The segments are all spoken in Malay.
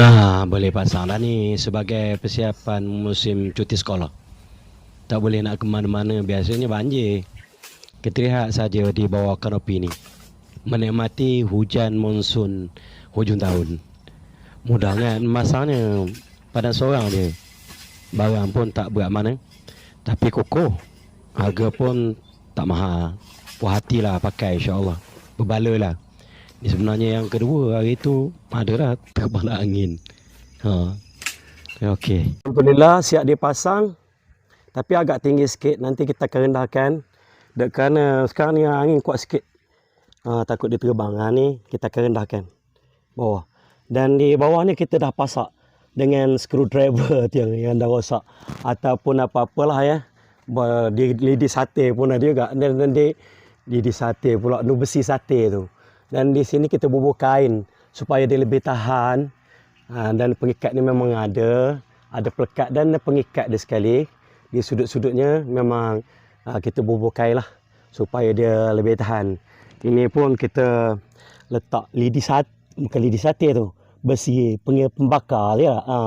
Ah, boleh pasang dah ni sebagai persiapan musim cuti sekolah. Tak boleh nak ke mana-mana biasanya banjir. Kita lihat saja di bawah kanopi ni. Menikmati hujan monsun hujung tahun. Mudah kan masanya pada seorang je. Barang pun tak berat mana. Tapi kokoh. Harga pun tak mahal. Puas hatilah pakai insyaAllah. Berbala lah. Sebenarnya yang kedua hari tu adalah terbalik angin. Ha. Okey. Alhamdulillah siap dipasang. Tapi agak tinggi sikit. Nanti kita akan rendahkan. Dek kerana sekarang ni angin kuat sikit. Ha, takut dia terbang. Ha, ni kita akan rendahkan. Bawah. Dan di bawah ni kita dah pasak dengan screwdriver tiang yang dah rosak. Ataupun apa-apalah ya. Di lidi sate pun ada juga. Dan, dan di lidi sate pula. Nu besi sate tu. Dan di sini kita bubuh kain supaya dia lebih tahan. Ha, dan pengikat ni memang ada. Ada pelekat dan pengikat dia sekali. Di sudut-sudutnya memang ha, kita bubuh kain lah. Supaya dia lebih tahan. Ini pun kita letak lidi sate. Bukan lidi sate tu. Besi peng- pembakar dia. Ha.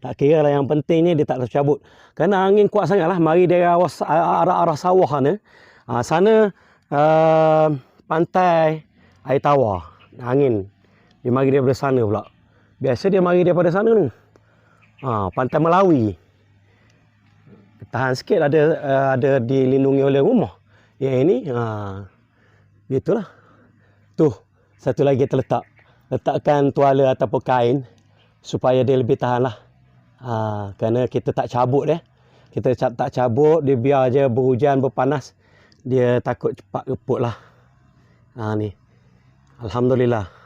Tak kira lah yang pentingnya dia tak tercabut. Kerana angin kuat sangat lah. Mari dari arah, arah-arah sawah sana. Ha, sana uh, pantai air tawar. Angin. Dia mari daripada sana pula. Biasa dia mari daripada sana tu. Ha, pantai Melawi. Tahan sikit ada uh, ada dilindungi oleh rumah. Yang ini ha gitulah. Tu satu lagi kita letak. Letakkan tuala ataupun kain supaya dia lebih tahan lah. Ha, kerana kita tak cabut dia. Kita tak cabut, dia biar je berhujan, berpanas. Dia takut cepat reput lah. Ha, ni. Alhamdulillah.